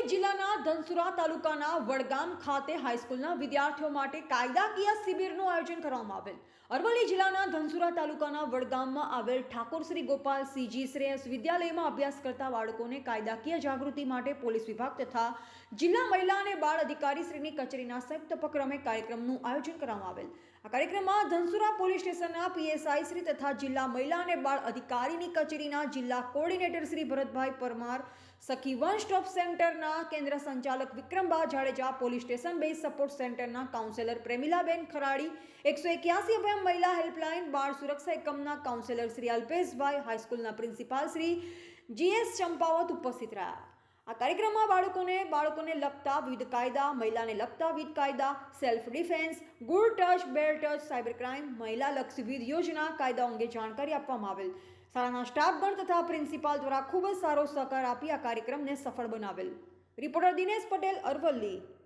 અરવલ્લી જિલ્લાના ધનસુરા તાલુકાના વડગામ ખાતે હાઈસ્કૂલના વિદ્યાર્થીઓ માટે કાયદાકીય શિબિરનું આયોજન કરવામાં આવેલ. અરવલ્લી જિલ્લાના ધનસુરા તાલુકાના વડગામમાં આવેલ ઠાકોર શ્રી ગોપાલ સીજી શ્રેયસ વિદ્યાલયમાં અભ્યાસ કરતા બાળકોને કાયદાકીય જાગૃતિ માટે પોલીસ વિભાગ તથા જિલ્લા મહિલા અને બાળ અધિકારી શ્રીની કચેરીના સંયુક્ત ઉપક્રમે કાર્યક્રમનું આયોજન કરવામાં આવેલ. આ કાર્યક્રમમાં ધનસુરા પોલીસ સ્ટેશનના પીએસઆઈ શ્રી તથા જિલ્લા મહિલા અને બાળ અધિકારીની કચેરીના જિલ્લા કોર્ડિનેટર શ્રી ભરતભાઈ પરમાર સખી વન સ્ટોપ સેન્ટરના કેન્દ્ર સંચાલક Vikramba Jadeja police station base support સેન્ટરના કાઉન્સેલર પ્રેમિલાબેન ખરાડી, એકસો એક્યાસી અભયમ મહિલા હેલ્પલાઇન, બાળ સુરક્ષા એકમના counsellor Shri Alpeshbhai, હાઈસ્કૂલના principal Shri G S Champavat ઉપસ્થિત રહ્યા. આ કાર્યક્રમમાં બાળકોને બાળકોને લગતા વિવિધ કાયદા, મહિલાને લગતા વિવિધ કાયદા self defence good touch bad touch, cyber crime, મહિલા લક્ષી વિવિધ યોજના, કાયદાઓ અંગે જાણકારી આપવામાં આવેલ. શાળાના સ્ટાફગણ તથા પ્રિન્સિપાલ દ્વારા ખૂબ જ સારો સહકાર આપી આ કાર્યક્રમને સફળ બનાવેલ. રિપોર્ટર દિનેશ પટેલ અરવલ્લી.